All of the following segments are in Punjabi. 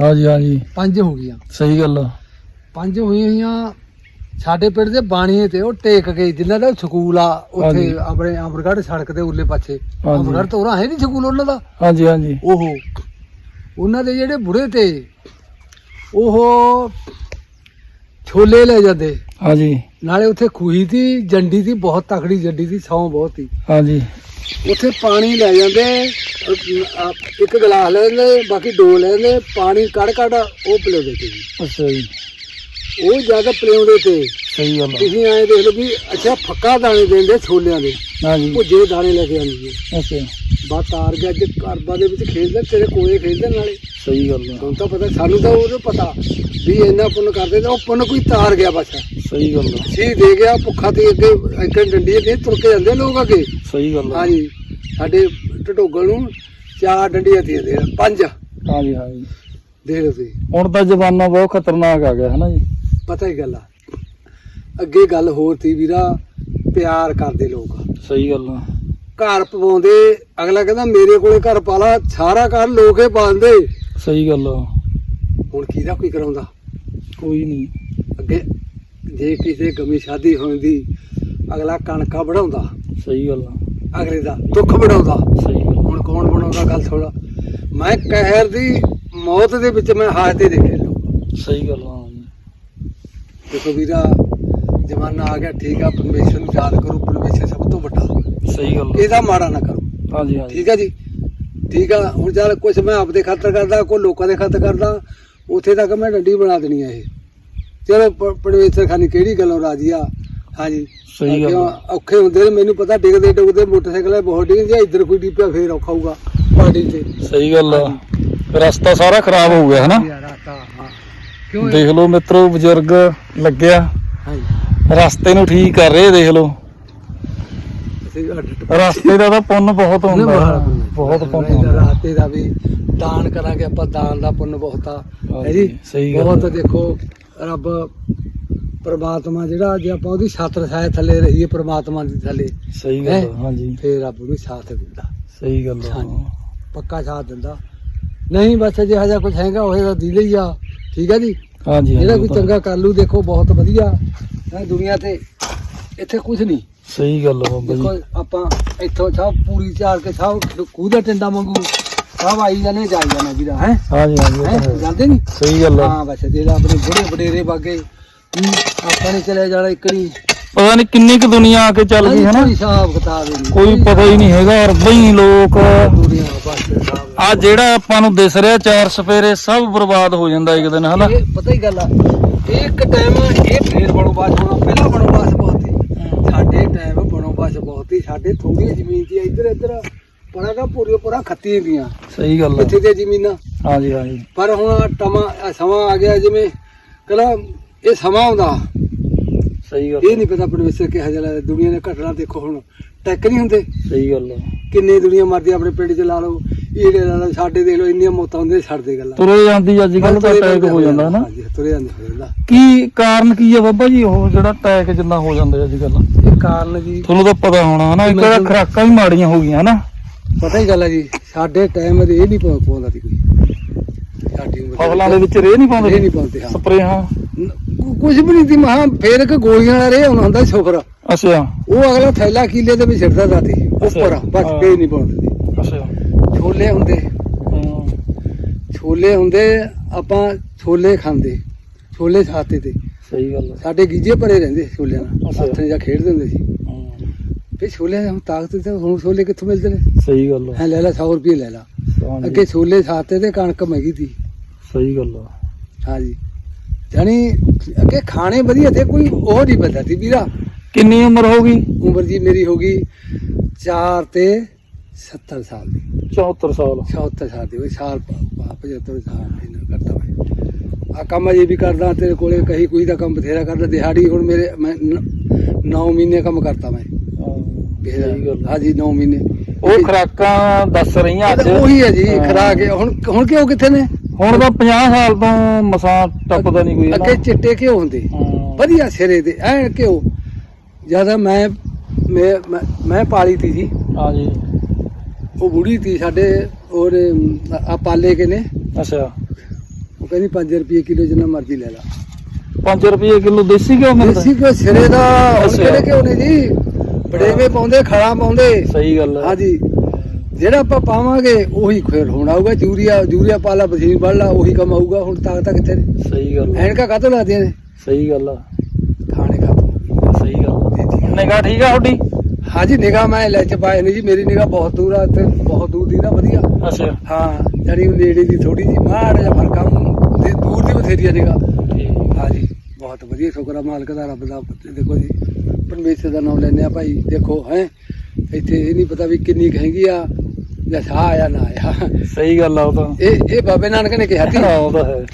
ਹਾਂਜੀ ਹਾਂਜੀ। ਪੰਜ ਹੋ ਗਈਆਂ। ਸਹੀ ਗੱਲ ਆ। ਪੰਜ ਹੋਈਆਂ ਹੋਈਆਂ ਸਾਡੇ ਪਿੰਡ ਦੇ ਬਾਣੀਏ ਤੇ ਉਹ ਟੇਕ ਗਏ ਜਿਨ੍ਹਾਂ ਦਾ ਸਕੂਲ ਆ ਉੱਥੇ ਹਾਂਜੀ। ਆਪਣੇ ਅਮਰਗੜ੍ਹ ਸੜਕ ਦੇ ਉਰਲੇ ਪਾਸੇ। ਹਾਂਜੀ। ਤੋਂ ਉਰਾਂ ਹੈ ਨਹੀਂ ਸਕੂਲ ਉਹਨਾਂ ਦਾ? ਹਾਂਜੀ ਹਾਂਜੀ। ਉਹ ਉਹਨਾਂ ਦੇ ਜਿਹੜੇ ਬੁੜੇ ਤੇ ਉਹ ਛੋਲੇ ਲੈ ਜਾਂਦੇ। ਹਾਂਜੀ। ਨਾਲੇ ਉੱਥੇ ਖੂਹੀ ਦੀ ਜੰਡੀ ਦੀ ਬਹੁਤ ਤਕੜੀ ਜੰਡੀ ਦੀ ਸੌਂ ਬਹੁਤ ਸੀ। ਹਾਂਜੀ। ਉੱਥੇ ਪਾਣੀ ਲੈ ਜਾਂਦੇ ਇੱਕ ਗਲਾਸ ਲੈ ਜਾਂਦੇ ਬਾਕੀ ਦੋ ਲੈ ਜਾਂਦੇ ਪਾਣੀ ਕੱਢ ਕੱਢ ਉਹ ਪਿਲਾਉਂਦੇ ਤੇ ਜੀ। ਅੱਛਾ ਜੀ। ਉਹ ਜ਼ਿਆਦਾ ਪਿਲਾਉਂਦੇ ਤੇ ਸਹੀ ਗੱਲ ਤੁਸੀਂ ਐਂ ਦੇਖ ਲਓ ਵੀ ਅੱਛਾ ਫੱਕਾ ਦਾਣੇ ਦਿੰਦੇ ਛੋਲਿਆਂ ਦੇ ਹਾਂਜੀ ਭੁੱਜੇ ਦਾਣੇ ਲੈ ਕੇ ਆਉਂਦੇ ਜੀ। ਅੱਛਾ। ਬਾ ਤਾਰ ਗਿਆ ਅੱਜ ਘਰਬਾ ਦੇ ਵਿੱਚ ਖੇਡਦੇ ਤੇਰੇ ਕੋਲੇ ਖੇਡਦੇ ਨਾਲੇ ਸਹੀ ਗੱਲ ਆ। ਤੁਹਾਨੂੰ ਤਾਂ ਪਤਾ ਸਾਨੂੰ ਤਾਂ ਉਹਨੂੰ ਪਤਾ ਵੀ ਇੰਨਾ ਪੁੰਨ ਕਰਦੇ ਤਾਂ ਉਹ ਪੁੰਨ ਕੋਈ ਤਾਰ ਗਿਆ ਬਸ। ਸਹੀ ਗੱਲ ਆ। ਸੀ ਦੇ ਗਿਆ ਭੁੱਖਾ ਤੇ ਅੱਗੇ ਇੱਕ ਡੰਡੀ ਦੇ ਤੁਰ ਕੇ ਜਾਂਦੇ ਲੋਕ ਅੱਗੇ। ਸਹੀ ਗੱਲ ਆ। ਹਾਂਜੀ ਸਾਡੇ ਢਟੋਗਲ ਨੂੰ ਚਾਰ ਡੰਡੀਆਂ ਦੇ ਦੇ ਪੰਜ। ਹਾਂਜੀ ਹਾਂਜੀ। ਦੇ ਲਓ ਤੁਸੀਂ। ਹੁਣ ਤਾਂ ਜ਼ਮਾਨਾ ਬਹੁਤ ਖਤਰਨਾਕ ਆ ਗਿਆ ਹੈ ਨਾ ਜੀ? ਪਤਾ ਹੀ ਗੱਲ ਆ? ਅੱਗੇ ਗੱਲ ਹੋਰ ਸੀ ਵੀਰਾ ਪਿਆਰ ਕਰਦੇ ਲੋਕ। ਸਹੀ ਗੱਲ ਆ। ਘਰ ਪਵਾਉਂਦੇ ਅਗਲਾ ਕਹਿੰਦਾ ਮੇਰੇ ਕੋਲੇ ਘਰ ਪਾ ਲਾ ਸਾਰਾ ਘਰ ਲੋਕੇ ਪਾਉਂਦੇ ਸਹੀ ਗੱਲ ਆ। ਹੁਣ ਕਿਹਦਾ ਕੋਈ ਕਰਾਉਂਦਾ? ਕੋਈ ਨਹੀਂ। ਅੱਗੇ ਜੇ ਕਿਸੇ ਗਮੀ ਸ਼ਾਦੀ ਹੁੰਦੀ ਅਗਲਾ ਕਣਕਾ ਵਢਾਉਂਦਾ ਸਹੀ ਗੱਲ ਆ। ਅਗਲੇ ਦਾ ਦੁੱਖ ਵਢਾਉਂਦਾ ਸਹੀ ਗੱਲ ਹੁਣ ਕੌਣ ਬਣਾਉਂਦਾ ਗੱਲ ਥੋੜਾ ਮੈਂ ਕਹਿਰ ਦੀ ਮੌਤ ਦੇ ਵਿੱਚ ਮੈਂ ਤੇ ਦੇਖੇ ਲੋਕ। ਸਹੀ ਗੱਲ ਆ। ਦੇਖੋ ਵੀਰਾ ਜਮਾਨਾ ਆ ਗਿਆ ਠੀਕ ਆ ਪਰਮੇਸ਼ਰ ਨੂੰ ਯਾਦ ਕਰੋ ਪਰਮੇਸ਼ਰ ਸਭ ਤੋਂ ਵੱਡਾ। ਸਹੀ ਗੱਲ ਆ। ਇਹਦਾ ਮਾੜਾ ਨਾ ਕਰੋ। ਹਾਂਜੀ ਹਾਂਜੀ। ਠੀਕ ਆ ਜੀ? ਠੀਕ ਆ ਹੁਣ ਚੱਲ ਕੁਝ ਮੈਂ ਆਪਦੇ ਖਾਤਰ ਕਰਦਾ ਕੋਈ ਲੋਕਾਂ ਦੇ ਖਾਤਰ ਕਰਦਾ ਉੱਥੇ ਤੱਕ ਮੈਂ ਡੰਡੀ ਬਣਾ ਦੇਣੀ ਆ ਇਹ। ਚਲੋ ਪਰਮੇਸ਼ਰ ਖਾਨੀ ਕਿਹੜੀ ਗੱਲੋਂ ਰਾਜੀ ਆ? ਹਾਂਜੀ। ਸਹੀ ਗੱਲ। ਔਖੇ ਹੁੰਦੇ ਨੇ ਮੈਨੂੰ ਪਤਾ ਡਿੱਗਦੇ ਡੁੱਗਦੇ ਮੋਟਰਸਾਈਕਲ ਬਹੁਤ ਡਿੱਗ ਜੇ ਇੱਧਰ ਕੋਈ ਡਿੱਪਿਆ ਫੇਰ ਔਖਾ ਹੋਊਗਾ ਪਾਰਟੀ ਤੇ। ਸਹੀ ਗੱਲ ਆ। ਰਸਤਾ ਸਾਰਾ ਖਰਾਬ ਹੋ ਗਿਆ ਹੈ ਨਾ ਯਾਰ ਆਤਾ ਹਾਂ। ਕਿਉਂ ਇਹ- ਦੇਖ ਲਓ ਮਿੱਤਰੋ ਬਜ਼ੁਰਗ ਲੱਗਿਆ। ਹਾਂਜੀ। ਰਸਤੇ ਨੂੰ ਠੀਕ ਕਰ ਰਹੇ ਦੇਖ ਲਓ। ਰਸਤੇ ਦਾ ਤਾਂ ਪੁੰਨ ਬਹੁਤ ਹੁੰਦਾ। ਬਹੁਤ ਪੁੰਨ ਹੁੰਦਾ। ਰਾਤੇ ਦਾ ਵੀ ਦਾਨ ਕਰਾਂਗੇ ਆਪਾਂ ਦਾਨ ਦਾ ਪੁੰਨ ਬਹੁਤ। ਆ ਹੈ ਜੀ? ਸਹੀ ਗੱਲ ਬਹੁਤ। ਦੇਖੋ ਰੱਬ ਪ੍ਰਮਾਤਮਾ ਜਿਹੜਾ ਜੇ ਆਪਾਂ ਉਹਦੀ ਛਾਤਰ ਛਾਇਆ ਥੱਲੇ ਰਹੀਏ ਪ੍ਰਮਾਤਮਾ ਦੀ ਥੱਲੇ। ਸਹੀ ਗੱਲ ਹਾਂਜੀ। ਫੇਰ ਰੱਬ ਨੂੰ ਸਾਥ ਦਿੰਦਾ। ਸਹੀ ਗੱਲ ਹਾਂਜੀ। ਪੱਕਾ ਸਾਥ ਦਿੰਦਾ। ਨਹੀਂ ਬਸ ਜੇ ਹਜਾ ਕੁਝ ਹੈਗਾ ਉਹ ਤਾਂ ਦਿਲ ਹੀ ਆ। ਠੀਕ ਹੈ ਜੀ? ਹਾਂਜੀ ਜਿਹੜਾ ਕੋਈ ਚੰਗਾ ਕਰ ਲੂ ਦੇਖੋ ਬਹੁਤ ਵਧੀਆ। ਹੈ ਦੁਨੀਆ ਤੇ ਇੱਥੇ ਕੁਝ ਨਹੀਂ। ਸਹੀ ਗੱਲ ਆ ਬਾਬਾ ਦੇਖੋ ਜੀ ਆਪਾਂ ਇੱਥੋਂ ਸਭ ਪੂਰੀ ਚਾਰ ਕੇ ਸਭ ਖੂਹ ਦਾ ਟਿੰਡਾ ਵਾਂਗੂ ਸਭ ਆਈ ਜਾਣੇ ਜਾਈ ਜਾਣਾ ਵੀਰਾ ਹੈ? ਹਾਂਜੀ ਹਾਂਜੀ ਇਹ ਤਾਂ ਹੈ। ਜਾਂਦੇ ਨਹੀਂ ਸਹੀ ਗੱਲ ਆ। ਹਾਂ ਬਸ ਜਿਹੜਾ ਆਪਣੇ ਬੁੜੇ ਵਡੇਰੇ ਬਾਗੇ ਆਪਾਂ ਨੇ ਚਲੇ ਜਾਣਾ ਇੱਕ ਨਹੀਂ ਪਤਾ ਨਹੀਂ ਕਿੰਨੀ ਕੁ ਦੁਨੀਆ ਆ ਕੇ ਚੱਲ ਗਈ ਹੈ ਨਾ ਕੋਈ ਹਿਸਾਬ ਕਿਤਾਬ ਹੀ ਨਹੀਂ। ਕੋਈ ਪਤਾ ਹੀ ਨਹੀਂ ਹੈਗਾ ਅਰਬਾਂ ਹੀ ਲੋਕ ਦੁਨੀਆ ਬਸ ਹਿਸਾਬ ਆ ਜਿਹੜਾ ਆਪਾਂ ਨੂੰ ਦਿਸ ਰਿਹਾ ਚਾਰ ਸਫੇਰੇ ਸਭ ਬਰਬਾਦ ਹੋ ਜਾਂਦਾ ਇੱਕ ਦਿਨ ਹਨਾ? ਇਹ ਪਤਾ ਹੀ ਗੱਲ ਆ ਇਹ ਇੱਕ ਟਾਈਮ ਇਹ ਫੇਰ ਬਣੋ ਬਾਸ ਹੋਣਾ ਪਹਿਲਾਂ ਬਣੋ ਬਾਸ ਬਹੁਤ। ਬਾਸ ਬਹੁਤ ਸੀ ਸਾਡੇ ਥੋੜੀ ਜ਼ਮੀਨ ਸੀ ਇੱਧਰ ਇੱਧਰ ਪੜਾ ਦਾ ਪੂਰੀ ਪੂਰਾ ਖੱਤੀਆਂ ਦੀਆਂ ਸਹੀ ਗੱਲ ਇੱਥੇ ਦੀਆਂ ਜ਼ਮੀਨਾਂ। ਹਾਂਜੀ ਹਾਂਜੀ। ਪਰ ਹੁਣ ਟਮਾ ਸਮਾਂ ਆ ਗਿਆ ਜਿਵੇਂ ਕਹਿੰਦਾ ਇਹ ਸਮਾਂ ਆਉਂਦਾ। ਸਹੀ ਗੱਲ ਇਹ ਨਹੀਂ ਪਤਾ ਪਰਮੇਸ਼ਰ ਕਿਹਾ ਜਿਹਾ ਦੁਨੀਆ ਦੇ ਘਟਨਾ ਦੇਖੋ ਹੁਣ। ਟੈਕ ਨਹੀਂ ਹੁੰਦੇ। ਸਹੀ ਗੱਲ ਕਿੰਨੇ ਦੁਨੀਆ ਮਰਦੀ ਆਪਣੇ ਪਿੰਡ 'ਚ ਲਾ ਲਓ। ਸਾਡੇ ਦੇਖ ਲਓ ਇੰਨੀਆਂ ਮੌਤਾਂ ਹੁੰਦੀਆਂ ਛੱਡ ਦੇ ਗੱਲਾਂ। ਤੁਰੇ ਜਾਂਦੀ ਅੱਜ ਕੱਲ ਤਾਂ ਅਟੈਕ ਹੋ ਜਾਂਦਾ ਹਨਾ? ਹਾਂਜੀ ਤੁਰੇ ਜਾਂਦੇ ਹੋ ਜਾਂਦਾ ਕੀ ਕਾਰਨ ਕੀ ਆ ਬਾਬਾ ਜੀ? ਉਹ ਜਿਹੜਾ ਅਟੈਕ ਜਿੰਨਾ ਹੋ ਜਾਂਦਾ ਅੱਜ ਕੱਲ ਇਹ ਕਾਰਨ ਜੀ ਤੁਹਾਨੂੰ ਤਾਂ ਪਤਾ ਹੋਣਾ ਹਨਾ? ਇੱਕ ਤਾਂ ਖਰਾਕਾਂ ਵੀ ਮਾੜੀਆਂ ਹੋ ਗਈਆਂ ਹਨਾ? ਪਤਾ ਹੀ ਗੱਲ ਹੈ ਜੀ ਸਾਡੇ ਟਾਈਮ ਦੇ ਇਹ ਨਹੀਂ ਪਾਉ- ਪਾਉਂਦਾ ਸੀ ਕੋਈ। ਸਾਡੀ ਉਮਰ ਫਸਲਾਂ ਦੇ ਵਿੱਚ ਰੇਹ ਨਹੀਂ ਇਹ ਪਾਉਂਦੇ ਨਹੀਂ ਪਾਉਂਦੇ ਹਾਂ। ਸਪਰੇਹਾਂ? ਕੁਝ ਵੀ ਨਹੀਂ ਸੀ ਮਹਾ ਫੇਰ ਇੱਕ ਗੋਲੀਆਂ ਵਾਲਾ ਰੇ ਹੁੰਦਾ ਸ਼ੁਕਰ ਅੱਛਾ। ਉਹ ਅਗਲਾ ਥੈਲਾ ਕੀਲੇ ਦੇ ਵਿੱਚ ਛੱਡਦਾ ਦਾ ਸੀ ਉੱਪਰ ਬਸ। ਫੇਰ ਨਹੀਂ ਪਾਉਂਦੇ ਅੱਛਾ। ਛੋਲੇ ਹੁੰਦੇ। ਛੋਲੇ ਹੁੰਦੇ ਆਪਾਂ ਛੋਲੇ ਖਾਂਦੇ। ਛੋਲੇ ਖਾਤੇ ਤੇ। ਸਹੀ ਗੱਲ ਆ। ਸਾਡੇ ਗੀਜੇ ਭਰੇ ਰਹਿੰਦੇ ਛੋਲਿਆਂ ਨਾਲ। ਹੱਥ ਜਾਂ ਖੇਡਦੇ ਹੁੰਦੇ ਸੀ। ਫੇ ਛੋਲੇ ਹੁਣ ਤਾਕਤ ਤੇ ਹੁਣ ਛੋਲੇ ਕਿੱਥੋਂ ਮਿਲਦੇ ਨੇ? ਸਹੀ ਗੱਲ ਹੈ ਲੈ ਲੈ 100 ਰੁਪਏ ਲੈ ਲਾ। ਅੱਗੇ ਛੋਲੇ ਖਾਤੇ ਤੇ ਕਣਕ ਮਹਿੰਗੀ ਸੀ। ਸਹੀ ਗੱਲ ਆ। ਹਾਂਜੀ। ਜਾਣੀ ਅੱਗੇ ਖਾਣੇ ਵਧੀਆ ਤੇ ਕੋਈ ਉਹ ਨਹੀਂ ਪਤਾ ਸੀ ਵੀਰਾ। ਕਿੰਨੀ ਉਮਰ ਹੋ ਗਈ? ਉਮਰ ਜੀ ਮੇਰੀ ਹੋ ਗਈ 4 ਤੇ 70 ਸਾਲ ਦੀ। 74 ਸਾਲ। 74 ਸਾਲ ਦੀ ਹੋਈ ਸਾਲ 75 ਸਾਲ ਦੀ ਨਾ ਕਰਦਾ ਮੈਂ ਆ ਕੰਮ ਅਜੇ ਵੀ ਕਰਦਾ ਤੇਰੇ ਕੋਲੇ ਕਹੀ ਕੋਈ ਦਾ ਕੰਮ ਬਥੇਰਾ ਕਰਦਾ ਦਿਹਾੜੀ ਹੁਣ ਮੇਰੇ ਮੈਂ 9 ਮਹੀਨੇ ਕੰਮ ਕਰਤਾ ਮੈਂ। ਹਾਂ। ਹਾਂਜੀ 9 ਮਹੀਨੇ। ਉਹ ਖਰਾਕਾਂ ਦੱਸ ਰਹੀਆਂ ਅੱਜ। ਉਹੀ ਹੈ ਜੀ ਹਾਂ। ਖਰਾਕ ਹੁਣ ਹੁਣ ਕਿਉਂ ਕਿੱਥੇ ਨੇ? ਹੁਣ ਤਾਂ 50 ਸਾਲ ਤੋਂ ਮਸਾਂ ਟੱਪਦਾ ਨਹੀਂ ਕੋਈ ਅੱਗੇ ਚਿੱਟੇ ਘਿਓ ਹੁੰਦੇ? ਹਾਂ। ਵਧੀਆ ਸਿਰੇ ਦੇ ਐ ਘਿਓ ਜ਼ਿਆਦਾ ਮੈਂ ਮੈਂ ਪਾਲੀ ਤੀ ਜੀ। ਹਾਂਜੀ ਉਹ ਬੁੜੀ ਤੀ ਸਾਡੇ ਔਰ ਆ ਪਾਲੇ ਕੇ ਨੇ। ਅੱਛਾ। ਉਹ ਕਹਿੰਦੀ 5 ਰੁਪਏ ਕਿਲੋ ਜਿੰਨਾ ਮਰਜ਼ੀ ਲੈ ਲਾ। 5 ਰੁਪਏ ਕਿਲੋ ਦੇਸੀ ਘਿਓ ਮਿਲਦਾ? ਦੇਸੀ ਕੋ ਸਿਰੇ ਦਾ। ਕਿਹੜੇ ਕਿਉਂ ਨੇ ਜੀ? ਬੜੇਵੇਂ ਪਾਉਂਦੇ ਖੜਾ ਪਾਉਂਦੇ। ਸਹੀ ਗੱਲ ਹੈ। ਹਾਂਜੀ। ਜਿਹੜਾ ਆਪਾਂ ਪਾਵਾਂਗੇ ਉਹੀ ਖੇਰ ਹੋਣਾ ਆਊਗਾ ਯੂਰੀਆ ਯੂਰੀਆ ਪਾ ਲਾ ਬਸੀਨ ਵੱਢ ਲਾ ਉਹੀ ਕੰਮ ਆਊਗਾ ਹੁਣ ਤਾਕਤਾਂ ਕਿੱਥੇ ਨੇ। ਸਹੀ ਗੱਲ ਹੈ। ਐਨਕਾਂ ਕਾਹਤੋਂ ਲੱਗਦੀਆਂ ਨੇ? ਸਹੀ ਗੱਲ ਆ। ਖਾਣੇ ਖਾਤੋਂ। ਸਹੀ ਗੱਲ ਨਿਗਾਹ ਠੀਕ ਆ ਤੁਹਾਡੀ? ਹਾਂਜੀ ਨਿਗਾਹ ਮੈਂ ਲੈ ਚ ਪਾਏ ਨਹੀਂ ਜੀ ਮੇਰੀ ਨਿਗਾਹ ਬਹੁਤ ਦੂਰ ਆ ਤੇ ਬਹੁਤ ਦੂਰ ਦੀ ਨਾ ਵਧੀਆ। ਅੱਛਾ। ਹਾਂ ਜਿਹੜੀ ਨੇੜੇ ਦੀ ਥੋੜੀ ਜੀ ਮਾੜ ਜਿਹਾ ਫ਼ਰਕ ਆ ਤੇ ਦੂਰ ਦੀ ਬਥੇਰੀ ਆ ਨਿਗਾਹ। ਹਾਂਜੀ ਬਹੁਤ ਵਧੀਆ ਸ਼ੁਕਰ ਆ ਮਾਲਕ ਦਾ ਰੱਬ ਦਾ ਦੇਖੋ ਜੀ ਪਰਮੇਸ਼ਰ ਦਾ ਨਾਮ ਲੈਂਦੇ ਆ ਭਾਈ ਦੇਖੋ ਹੈ ਇੱਥੇ ਇਹ ਨਹੀਂ ਪਤਾ ਵੀ ਕਿੰਨੀ ਹੈਗੀ ਆ ਜਾਂ ਸਾਹ ਆਇਆ ਨਾ ਆਇਆ। ਸਹੀ ਗੱਲ ਆ ਉਹ ਤਾਂ। ਇਹ ਇਹ ਬਾਬੇ ਨਾਨਕ ਨੇ ਕਿਹਾ ਸੀ। ਉਹ ਤਾਂ ਹੈ।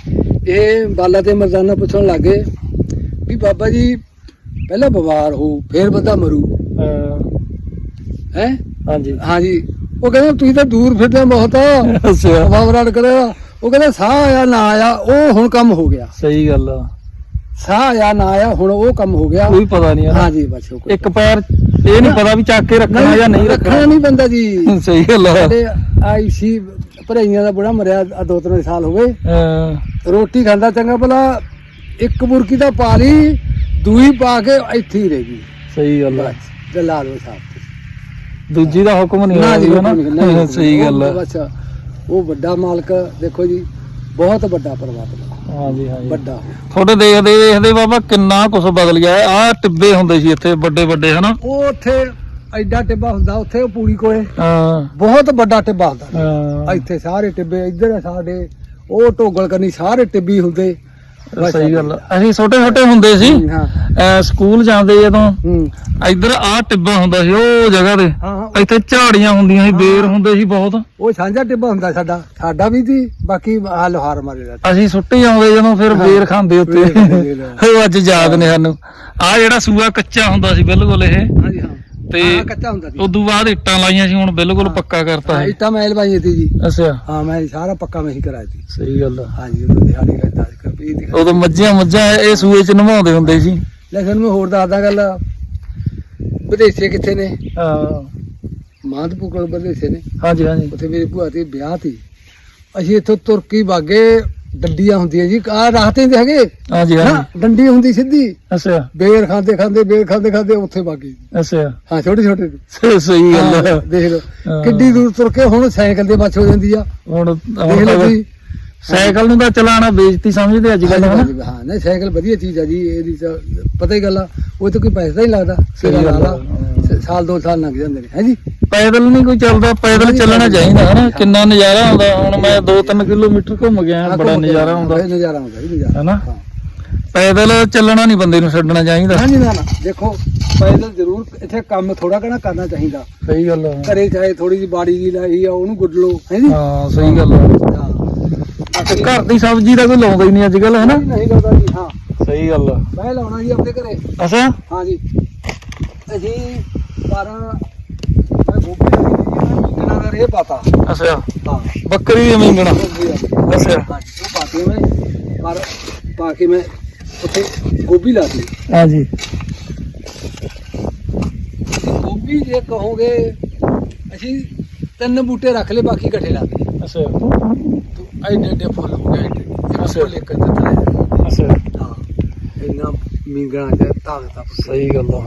ਇਹ ਬਾਲਾ ਤੇ ਮਰਦਾਨਾ ਪੁੱਛਣ ਲੱਗੇ ਵੀ ਬਾਬਾ ਜੀ ਪਹਿਲਾਂ ਬਿਮਾਰ ਹੋ ਫਿਰ ਬੰਦਾ ਮਰੂ। ਹੈ? ਹਾਂਜੀ। ਹਾਂਜੀ। ਉਹ ਕਹਿੰਦੇ ਤੁਸੀਂ ਤਾਂ ਦੂਰ ਫਿਰਦੇ ਬਹੁਤ। ਅੱਛਾ। ਬਾਬਰਾ ਕਰਿਆ। ਉਹ ਕਹਿੰਦਾ ਸਾਹ ਆਇਆ ਨਾ ਆਇਆ ਉਹ ਹੁਣ ਕੰਮ ਹੋ ਗਿਆ। ਸਹੀ ਗੱਲ ਆ। ਸਾਹ ਆਇਆ ਨਾ ਆਇਆ ਹੁਣ ਉਹ ਕੰਮ ਹੋ ਗਿਆ। ਕੋਈ ਪਤਾ ਨਹੀਂ ਹਾਂਜੀ ਬਸ ਉਹ ਇੱਕ ਪੈਰ ਇਹ ਨਹੀਂ ਪਤਾ ਵੀ ਚੱਕ ਕੇ ਰੱਖਣਾ ਜਾਂ ਨਹੀਂ ਰੱਖਣਾ। ਨਹੀਂ ਬੰਦਾ ਜੀ। ਸਹੀ ਗੱਲ ਆ। ਸਾਡੇ ਆਈ ਸੀ ਭਰਾਈਆਂ ਦਾ ਬੁੜਾ ਮਰਿਆ ਆ ਦੋ ਤਿੰਨ ਸਾਲ ਹੋ ਗਏ। ਰੋਟੀ ਖਾਂਦਾ ਚੰਗਾ ਭਲਾ ਇੱਕ ਬੁਰਕੀ ਤਾਂ ਪਾ ਲਈ ਦੂਈ ਪਾ ਕੇ ਇੱਥੇ ਹੀ ਰਹਿ ਗਈ। ਸਹੀ ਗੱਲ ਆ। ਲਾ ਸਾਹਿਬ ਦੂਜੀ ਦਾ ਹੁਕਮ ਨਹੀਂ ਨਾ ਜੀ ਹੁਕਮ ਨਹੀਂ, ਨਹੀਂ, ਨਾ ਸਹੀ ਗੱਲ ਉਹ ਆ ਬਸ ਉਹ ਵੱਡਾ ਮਾਲਕ ਦੇਖੋ ਜੀ ਬਹੁਤ ਵੱਡਾ ਪਰਮਾਤਮਾ। ਹਾਂਜੀ ਹਾਂਜੀ। ਵੱਡਾ। ਤੁਹਾਡੇ ਦੇਖਦੇ ਦੇਖਦੇ ਬਾਬਾ ਕਿੰਨਾ ਕੁਝ ਬਦਲ ਗਿਆ। ਆ ਟਿੱਬੇ ਹੁੰਦੇ ਸੀ ਇੱਥੇ ਵੱਡੇ ਵੱਡੇ ਹਨਾ? ਉਹ ਉੱਥੇ ਐਡਾ ਟਿੱਬਾ ਹੁੰਦਾ ਉੱਥੇ ਉਹ ਪੂਰੀ ਕੋਲੇ। ਹਾਂ। ਬਹੁਤ ਵੱਡਾ ਟਿੱਬਾ ਹੁੰਦਾ। ਹਾਂ, ਇੱਥੇ ਸਾਰੇ ਟਿੱਬੇ ਇੱਧਰ ਸਾਡੇ ਉਹ ਢੋਗਲ ਕਰਨੀ ਸਾਰੇ ਟਿੱਬੀ ਹੁੰਦੇ। ਸਹੀ ਗੱਲ। ਅਸੀਂ ਛੋਟੇ ਛੋਟੇ ਹੁੰਦੇ ਸੀ। ਹਾਂ। ਸਕੂਲ ਜਾਂਦੇ ਜਦੋਂ ਇੱਧਰ ਆ ਟਿੱਬਾ ਹੁੰਦਾ ਸੀ ਉਹ ਜਗ੍ਹਾ ਤੇ। ਇੱਥੇ ਝਾੜੀਆਂ ਹੁੰਦੀਆਂ ਸੀ ਬੇਰ ਹੁੰਦੇ ਸੀ ਬਹੁਤ। ਉਹ ਸਾਂਝਾ ਟਿੱਬਾ ਹੁੰਦਾ ਸਾਡਾ। ਸਾਡਾ ਵੀ ਸੀ ਬਾਕੀ ਆ ਲੋਹਾਰ ਮਾਰੇ ਦਾ ਅਸੀਂ ਸੁੱਟੀ ਆਉਂਦੇ ਜਦੋਂ ਫਿਰ। ਬੇਰ ਖਾਂਦੇ ਉੱਤੇ। ਉਹ ਅੱਜ ਯਾਦ ਨੇ ਸਾਨੂੰ। ਆ ਜਿਹੜਾ ਸੂਆ ਕੱਚਾ ਹੁੰਦਾ ਸੀ ਬਿਲਕੁਲ ਇਹ। ਤੇ ਹਾਂ, ਕੱਚਾ ਹੁੰਦਾ ਸੀ। ਉਦੋਂ ਬਾਅਦ ਇੱਟਾਂ ਲਾਈਆਂ ਸੀ ਹੁਣ ਬਿਲਕੁਲ। ਪੱਕਾ ਕਰਤਾ ਹਾਂ, ਹੈ ਇੱਟਾਂ ਮੈਂ ਲਵਾਈ ਸੀ ਜੀ। ਅੱਛਾ। ਹਾਂ ਮੈਂ ਸਾਰਾ ਪੱਕਾ ਮੈਂ ਹੀ ਕਰਾਇਆ ਸੀ। ਸਹੀ ਗੱਲ ਆ। ਹਾਂਜੀ ਉਹ ਦਿਹਾੜੀ ਕਰਦਾ ਸੀ ਕਪੀ ਦੀ ਉਦੋਂ ਮੱਝਾਂ ਮੱਝਾਂ ਇਹ ਸੂਏ ਚ ਨਵਾਉਂਦੇ ਹੁੰਦੇ ਸੀ। ਲੈ ਤੁਹਾਨੂੰ ਮੈਂ ਹੋਰ ਦੱਸਦਾ ਗੱਲ। ਵਿਦੇਸ਼ੇ ਕਿੱਥੇ ਨੇ? ਹਾਂ। ਮਾਧਪੁਰ ਕੋਲ ਵਿਦੇਸ਼ੇ ਨੇ। ਹਾਂਜੀ ਹਾਂਜੀ। ਉੱਥੇ ਮੇਰੀ ਭੂਆ ਤੇ ਵਿਆਹ ਸੀ। ਅਸੀਂ ਇੱਥੋਂ ਤੁਰਕੀ ਬਾਗੇ ਡੰਡੀਆਂ ਹੁੰਦੀਆਂ ਜੀ ਆ ਰਾਹਤੇ ਦੇ ਹੈਗੇ। ਹਾਂਜੀ ਹਾਂਜੀ। ਡੰਡੀ ਹੁੰਦੀ ਸਿੱਧੀ। ਅੱਛਾ। ਬੇਰ ਖਾਂਦੇ ਖਾਂਦੇ ਬੇਰ ਖਾਂਦੇ ਖਾਂਦੇ ਉੱਥੇ ਬਾਗੀ ਅੱਛਾ। ਹਾਂ ਛੋਟੇ ਛੋਟੇ। ਸਹੀ ਗੱਲ ਹਾਂ, ਦੇਖ ਲਓ। ਹਾਂ। ਕਿੱਡੀ ਦੂਰ ਤੁਰ ਕੇ ਹੁਣ ਸਾਈਕਲ ਦੇ ਬਚ ਹੋ ਜਾਂਦੀ ਆ। ਹੁਣ ਦੇਖ ਲਓ ਜੀ। ਸਾਈਕਲ ਨੂੰ ਤਾਂ ਚਲਾਣਾ ਬੇਇੱਜ਼ਤੀ ਸਮਝਦੇ ਅੱਜ ਕੱਲ ਹਾਂ ਨਹੀਂ ਸਾਈਕਲ ਵਧੀਆ ਚੀਜ਼ ਆ ਜੀ ਇਹਦੀ ਪਤਾ ਹੀ ਗੱਲ ਆ ਉਹ ਤਾਂ ਕੋਈ ਪੈਸਾ ਹੀ ਲੱਗਦਾ। ਸਿਰਾ ਲਾ ਲਾ। ਸਾਲ ਦੋ ਸਾਲ ਲੰਘ ਜਾਂਦੇ ਨੇ ਹੈ ਜੀ? ਪੈਦਲ ਨਹੀਂ ਕੋਈ ਚੱਲਦਾ ਪੈਦਲ ਚੱਲਣਾ ਚਾਹੀਦਾ ਹਨਾ। ਕਿੰਨਾ ਨਜ਼ਾਰਾ ਆਉਂਦਾ ਹੁਣ ਮੈਂ 2-3 ਕਿਲੋਮੀਟਰ ਘੁੰਮ ਗਿਆ ਬੜਾ ਨਜ਼ਾਰਾ ਆਉਂਦਾ ਬੜਾ ਨਜ਼ਾਰਾ ਆਉਂਦਾ ਇਹ ਨਜ਼ਾਰਾ। ਹਨਾ? ਪੈਦਲ ਚੱਲਣਾ ਨਹੀਂ ਬੰਦੇ ਨੂੰ ਛੱਡਣਾ ਚਾਹੀਦਾ। ਹਾਂਜੀ ਨਾ ਨਾ। ਦੇਖੋ ਪੈਦਲ ਜ਼ਰੂਰ ਇੱਥੇ ਕੰਮ ਥੋੜਾ ਕਣਾ ਕਰਨਾ ਚਾਹੀਦਾ। ਸਹੀ ਗੱਲ ਹੈ ਘਰੇ ਚਾਹੇ ਥੋੜੀ ਜੀ ਬਾੜੀ ਦੀ ਲਾਈ ਆ ਉਹਨੂੰ ਗੁੱਡ ਲੋ ਹੈਂਜੀ ਹਾਂ ਸਹੀ ਗੱਲ ਹੈ। ਘਰ ਦੀ ਸਬਜ਼ੀ ਦਾ ਕੋਈ ਲਾਉਂਦਾ ਹੀ ਨਹੀਂ ਅੱਜ ਕੱਲ ਹੈਨਾ? ਨਹੀਂ ਲਾਉਂਦਾ ਜੀ ਹਾਂ। ਸਹੀ ਗੱਲ ਹੈ ਮੈਂ ਲਾਉਣਾ ਜੀ ਆਪਣੇ ਘਰੇ। ਅੱਛਾ? ਹਾਂ ਜੀ। ਅਸੀਂ ਬੱਕਰੀ ਦੀ ਮੀਂਗਣਾ। ਅੱਛਾ। ਹਾਂਜੀ, ਤਿੰਨ ਬੂਟੇ ਰੱਖ ਲਏ ਬਾਕੀ ਇਕੱਠੇ ਲਾ ਦਿੱਤੇ ਅੱਛਾ। ਤੋ ਐਡੇ ਐਡੇ ਫੁੱਲ ਹੋ ਗਏ ਐਡੇ ਐਡੇ। ਅੱਛਾ। ਫੁੱਲ ਇੱਕ ਹਾਂ ਇੰਨਾ ਮੀਂਗਣਾ ਦਾ ਤਾਕਤ ਆ ਸਹੀ ਗੱਲ ਆ।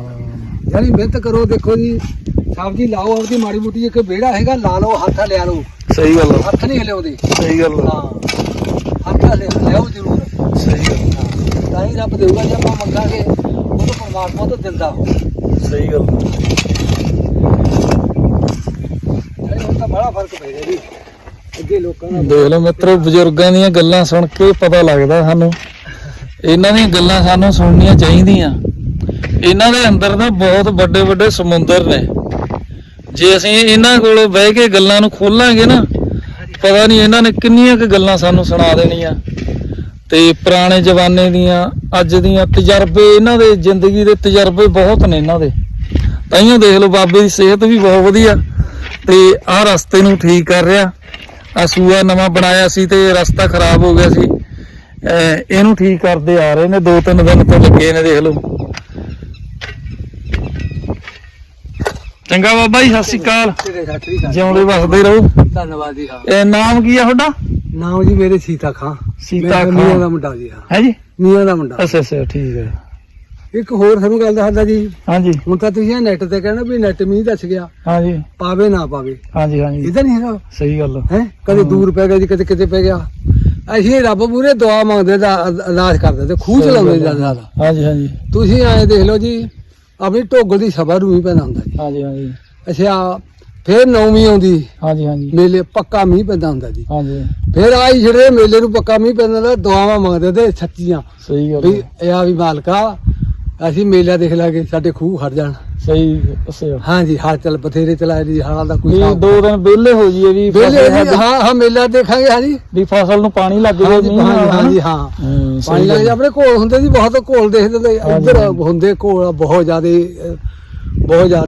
ਯਾਰੀ ਮਿਹਨਤ ਕਰੋ ਦੇਖੋ ਜੀ। ਸਬਜ਼ੀ ਲਾਓ ਆਪਦੀ ਮਾੜੀ ਮੋਟੀ ਕੋਈ ਵਿਹੜਾ ਹੈਗਾ ਲਾ ਲਓ ਹੱਥ ਲਿਆ ਲਓ। ਸਹੀ ਗੱਲ ਆ। ਹੱਥ ਨਹੀਂ ਹਿਲਾਉਂਦੇ। ਸਹੀ ਗੱਲ ਆ। ਹਾਂ। ਹੱਥ ਲਿਆ- ਲਿਆਓ ਜ਼ਰੂਰ। ਸਹੀ ਗੱਲ ਹਾਂ, ਤਾਂ ਹੀ ਰੱਬ ਦੇਊਗਾ ਜੇ ਆਪਾਂ ਮੰਗਾਂਗੇ ਉਹ ਤਾਂ ਪਰਮਾਤਮਾ ਤੋਂ ਦਿੰਦਾ ਉਹ ਸਹੀ ਗੱਲ ਯਾਨੀ ਹੁਣ ਤਾਂ ਬੜਾ ਫ਼ਰਕ ਪੈ ਗਿਆ ਜੀ। ਅੱਗੇ ਲੋਕਾਂ ਦਾ ਦੇਖ ਲਓ ਮਿੱਤਰੋ ਬਜ਼ੁਰਗਾਂ ਦੀਆਂ ਗੱਲਾਂ ਸੁਣ ਕੇ ਪਤਾ ਲੱਗਦਾ ਸਾਨੂੰ। ਇਹਨਾਂ ਦੀਆਂ ਗੱਲਾਂ ਸਾਨੂੰ ਸੁਣਨੀਆਂ ਚਾਹੀਦੀਆਂ। ਇਹਨਾਂ ਦੇ ਅੰਦਰ ਤਾਂ ਬਹੁਤ ਵੱਡੇ ਵੱਡੇ ਸਮੁੰਦਰ ਨੇ। ਜੇ ਅਸੀਂ ਇਹਨਾਂ ਕੋਲ ਬਹਿ ਕੇ ਗੱਲਾਂ ਨੂੰ ਖੋਲਾਂਗੇ ਨਾ, ਪਤਾ ਨਹੀਂ ਇਹਨਾਂ ਨੇ ਕਿੰਨੀਆਂ ਕੁ ਗੱਲਾਂ ਸਾਨੂੰ ਸੁਣਾ ਦੇਣੀਆਂ। ਤੇ ਪੁਰਾਣੇ ਜ਼ਮਾਨੇ ਦੀਆਂ, ਅੱਜ ਦੀਆਂ ਤਜਰਬੇ ਇਹਨਾਂ ਦੇ, ਜ਼ਿੰਦਗੀ ਦੇ ਤਜਰਬੇ ਬਹੁਤ ਨੇ ਇਹਨਾਂ ਦੇ। ਤਾਈਓ ਦੇਖ ਲਓ, ਬਾਬੇ ਦੀ ਸਿਹਤ ਵੀ ਬਹੁਤ ਵਧੀਆ। ਤੇ ਆਹ ਰਸਤੇ ਨੂੰ ਠੀਕ ਕਰ ਰਿਹਾ। ਆ ਸੂਆ ਨਵਾਂ ਬਣਾਇਆ ਸੀ ਤੇ ਰਸਤਾ ਖਰਾਬ ਹੋ ਗਿਆ ਸੀ। ਅਹ ਇਹਨੂੰ ਠੀਕ ਕਰਦੇ ਆ ਰਹੇ ਨੇ, ਦੋ ਤਿੰਨ ਦਿਨ ਤੋਂ ਲੱਗੇ ਨੇ, ਦੇਖ ਲਓ। ਚੰਗਾ ਬਾਬਾ ਜੀ ਸਤਿ ਸ਼੍ਰੀ ਅਕਾਲ। ਤੇਰੇ ਸੱਚ ਜਿਉਂਦੇ ਵਸਦੇ ਰਹੋ। ਧੰਨਵਾਦ ਜੀ ਹਾਂ। ਇਹ ਨਾਮ ਕੀ ਆ ਤੁਹਾਡਾ? ਨਾਮ ਜੀ ਮੇਰੇ ਸੀਤਾ ਖਾਂ। ਸੀਤਾ ਮੈਂ ਖਾਂ। ਮੀਆਂ ਦਾ ਮੁੰਡਾ ਜੀ ਹਾਂ। ਹੈ ਜੀ? ਮੀਆਂ ਦਾ ਮੁੰਡਾ। ਅੱਛਾ ਅੱਛਾ ਠੀਕ ਹੈ। ਇੱਕ ਹੋਰ ਸਾਨੂੰ ਗੱਲ ਦੱਸਦਾ ਜੀ। ਹਾਂਜੀ। ਹੁਣ ਤਾਂ ਤੁਸੀਂ ਨੈਟ ਤੇ ਕਹਿਣਾ ਵੀ ਨੈਟ ਮੀਂਹ ਦੱਸ ਗਿਆ। ਹਾਂਜੀ। ਪਾਵੇ ਨਾ ਪਾਵੇ। ਹਾਂਜੀ ਹਾਂਜੀ। ਇਹਦਾ ਨਹੀਂ ਹੈਗਾ। ਸਹੀ ਗੱਲ। ਹੈ? ਕਦੇ ਦੂਰ ਪੈ ਗਿਆ ਜੀ ਕਦੇ ਕਿਤੇ ਪੈ ਗਿਆ। ਅਸੀਂ ਰੱਬ ਮੂਰੇ ਦੁਆ ਮੰਗਦੇ ਦਾ ਅਰਦਾਸ ਕਰਦੇ ਤੇ ਖੂਹ ਗੱਲ ਆ। ਜ਼ਿਆਦਾ। ਜ਼ਿਆਦਾ ਹਾਂਜੀ ਹਾਂਜੀ। ਤੁਸੀਂ ਐਂ ਦੇਖ ਲਓ ਜੀ ਆਪਣੀ ਢੋਗਲ ਦੀ ਸਭਾ ਨੂੰ ਹੀ ਪੈਂਦਾ ਹੁੰਦਾ ਜੀ। ਹਾਂਜੀ ਹਾਂਜੀ। ਅੱਛਾ ਫਿਰ ਨੌਵੀਂ ਆਉਂਦੀ। ਹਾਂਜੀ ਹਾਂਜੀ। ਮੇਲੇ ਪੱਕਾ ਮੀਂਹ ਪੈਂਦਾ ਹੁੰਦਾ ਜੀ। ਹਾਂਜੀ। ਫਿਰ ਆਈ ਜਿਹੜੇ ਮੇਲੇ ਨੂੰ ਪੱਕਾ ਮੀਂਹ ਪੈਂਦਾ ਤਾਂ ਦੁਆਵਾਂ ਮੰਗਦੇ ਤੇ ਸੱਚੀਆਂ। ਸਹੀ ਗੱਲ ਵੀ। ਇਹ ਆ ਵੀ ਮਾਲਕਾ ਅਸੀਂ ਮੇਲਾ ਦੇਖ ਲਾਂਗੇ ਸਾਡੇ ਖੂਹ ਖੜ ਜਾਣ। ਸਹੀ ਦੱਸਿਓ ਹਾਂਜੀ ਹਾਂ ਚੱਲ ਬਥੇਰੇ ਚਲਾਏ ਜੀ ਹਾਲਾਂ ਦਾ ਕੋਈ ਵੀ ਹਿਸਾਬ ਦੋ ਦਿਨ ਵਿਹਲੇ ਹੋ ਜੀਏ ਵੀ ਫਸਲ ਜੀ ਹਾਂ ਹਾਂ ਮੇਲਾ ਦੇਖਾਂਗੇ ਹਾਂਜੀ। ਵੀ ਫਸਲ ਨੂੰ ਪਾਣੀ ਲੱਗ ਜਾਏ ਹਾਂਜੀ ਮੀਂਹ ਨਾਲ, ਹਾਂਜੀ, ਹਨਾ? ਹਾਂਜੀ ਹਾਂ। ਹੂੰ, ਸਹੀ ਪਾਣੀ ਲੱਗ ਜਾ ਆਪਣੇ ਕੋਲ ਹੁੰਦੇ ਜੀ ਬਹੁਤ ਕੋਲ ਦੇਖਦੇ ਤੇ ਹਾਂਜੀ, ਇੱਧਰ ਹਾਂਜੀ। ਹੁੰਦੇ ਕੋਲ ਬਹੁਤ ਜ਼ਿਆਦੇ ਅਹ, ਬਹੁਤ ਜ਼ਿਆਦਾ